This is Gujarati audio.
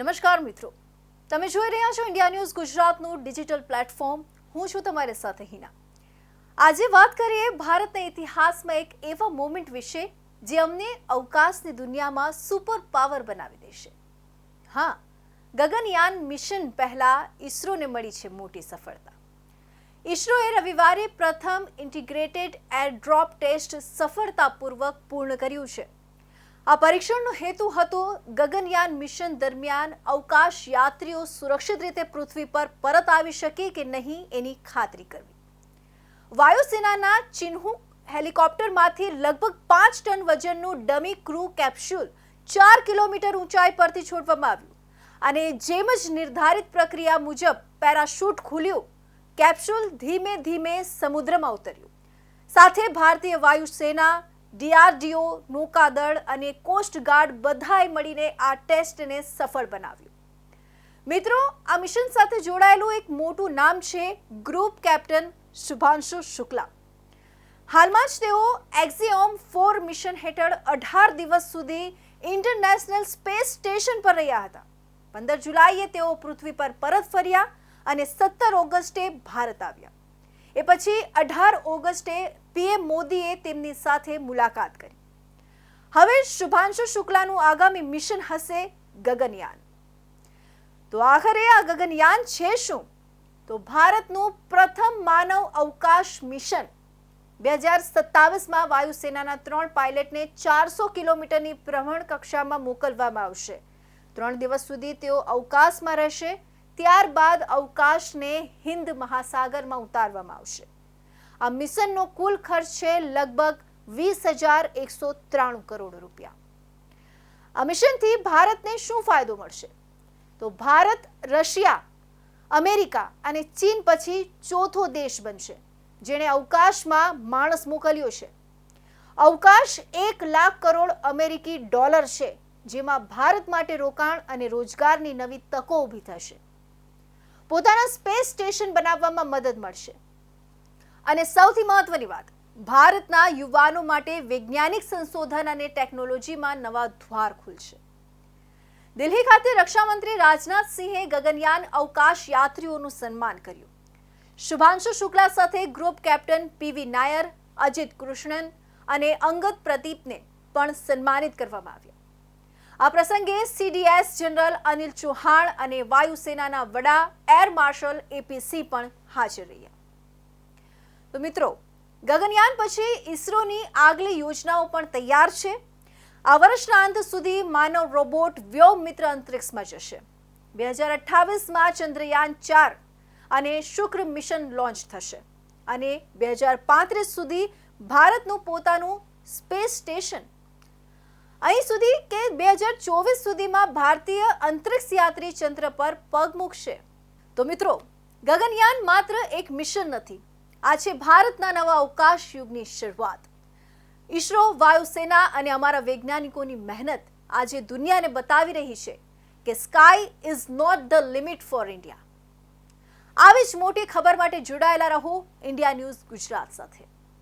નમસ્કાર મિત્રો. તમે જોઈ રહ્યા છો ઇન્ડિયા ન્યૂઝ ગુજરાતનું ડિજિટલ પ્લેટફોર્મ. હું છું તમારી સાથે હિના. આજે વાત કરીએ ભારતના ઇતિહાસમાં એક એવા મોમેન્ટ વિશે જે અમને અવકાશની દુનિયામાં સુપર પાવર બનાવી દેશે. હા, ગગનયાન મિશન પહેલા ઈસરોને મળી છે મોટી સફળતા. ઈસરોએ રવિવારે પ્રથમ ઇન્ટિગ્રેટેડ એર ડ્રોપ ટેસ્ટ સફળતાપૂર્વક પૂર્ણ કર્યું છે. આ પરીક્ષણનો હેતુ હતો ગગનયાન મિશન દરમિયાન અવકાશ યાત્રીઓ સુરક્ષિત રીતે પૃથ્વી પર પરત આવી શકે કે નહીં એની ખાતરી કરવી. વાયુસેનાના ચિન્હુ હેલિકોપ્ટરમાંથી લગભગ પાંચ ટન વજનનું ડમી ક્રૂ કેપ્સ્યુલ ચાર કિલોમીટર ઊંચાઈ પરથી છોડવામાં આવ્યું. અને જેમ જ નિર્ધારિત પ્રક્રિયા મુજબ પેરાશૂટ ખુલ્યું, કેપ્સ્યુલ ધીમે ધીમે સમુદ્રમાં ઉતર્યું. સાથે ભારતીય વાયુસેના ડીઆરડીઓ, નૌકાદળ અને કોસ્ટગાર્ડ બધાએ મળીને આ ટેસ્ટને સફળ બનાવ્યું. મિત્રો, આ મિશન સાથે જોડાયેલું એક મોટું નામ છે ગ્રુપ કેપ્ટન શુભાંશુ શુક્લા. હાલમાં જ તેઓ એક્ઝિઓમ ફોર મિશન હેઠળ અઢાર દિવસ સુધી ઇન્ટરનેશનલ સ્પેસ સ્ટેશન પર રહ્યા હતા. પંદર જુલાઈએ તેઓ પૃથ્વી પર પરત ફર્યા અને સત્તર ઓગસ્ટે ભારત આવ્યા. એ પછી અઢાર ઓગસ્ટે પીએમ મોદીએ તેમની સાથે મુલાકાત કરી. હવે શુભાંશુ શુક્લાનું આગામી મિશન હશે ગગનયાન. તો આખરે આ ગગનયાન છે શું? તો ભારતનું પ્રથમ માનવ અવકાશ મિશન. બે હજાર સત્તાવીસમાં વાયુસેનાના ત્રણ પાયલટને ચારસો કિલોમીટરની ભ્રમણ કક્ષામાં મોકલવામાં આવશે. ત્રણ દિવસ સુધી તેઓ અવકાશમાં રહેશે ત્યારબાદ અવકાશને હિન્દ મહાસાગરમાં ઉતારવામાં આવશે. આ મિશનનો કુલ ખર્ચ છે લગભગ વીસ હજાર એકસો ત્રાણું કરોડ રૂપિયા. આ મિશનથી ભારતને શું ફાયદો મળશે? તો ભારત, રશિયા, અમેરિકા અને ચીન પછી ચોથો દેશ બનશે, જેણે અવકાશમાં માણસ મોકલ્યો છે. અવકાશ એક લાખ કરોડ અમેરિકી ડોલર છે, જેમાં ભારત માટે રોકાણ અને રોજગારની નવી તકો ઊભી થશે. પોતાના સ્પેસ સ્ટેશન બનાવવામાં મદદ મળશે. અને સૌથી મહત્વની વાત, ભારતના યુવાનો માટે વૈજ્ઞાનિક સંશોધન અને ટેકનોલોજીમાં નવા દ્વાર ખુલશે. દિલ્હી ખાતે રક્ષામંત્રી રાજનાથસિંહે ગગનયાન અવકાશ યાત્રીઓનું સન્માન કર્યું. શુભાંશુ શુક્લા સાથે group captain P V Nair, Ajit Krishnan અને અંગદ પ્રદીપને પણ સન્માનિત કરવામાં આવ્યા. આ પ્રસંગે સીડીએસ જનરલ અનિલ ચૌહાણ અને વાયુસેનાના વડા એર માર્શલ એપીસી પણ હાજર રહ્યા. તો મિત્રો, ગગનયાન પછી ઈસરોની આગલી યોજનાઓ પણ તૈયાર છે. આ વર્ષના અંત સુધી માનવ રોબોટ વ્યોમ મિત્ર અંતરિક્ષમાં જશે. બે હજાર અઠ્ઠાવીસમાં ચંદ્રયાન ચાર અને શુક્ર મિશન લોન્ચ થશે. અને બે હજાર પાંત્રીસ સુધી ભારતનું પોતાનું સ્પેસ સ્ટેશન અહીં સુધી કે બે હજાર ચોવીસ સુધીમાં ભારતીય અંતરિક્ષ યાત્રી ચંદ્ર પર પગ મૂકશે. તો મિત્રો, ગગનયાન માત્ર એક મિશન નથી. આ છે ભારતના નવા અવકાશ યુગની શરૂઆત. ઈસરો વાયુસેના અને અમારા વૈજ્ઞાનિકોની મહેનત આજે દુનિયાને બતાવી રહી છે કે sky is not the limit for India. આવી જ મોટી ખબર માટે જોડાયેલા રહો ઇન્ડિયા ન્યૂઝ ગુજરાત સાથે.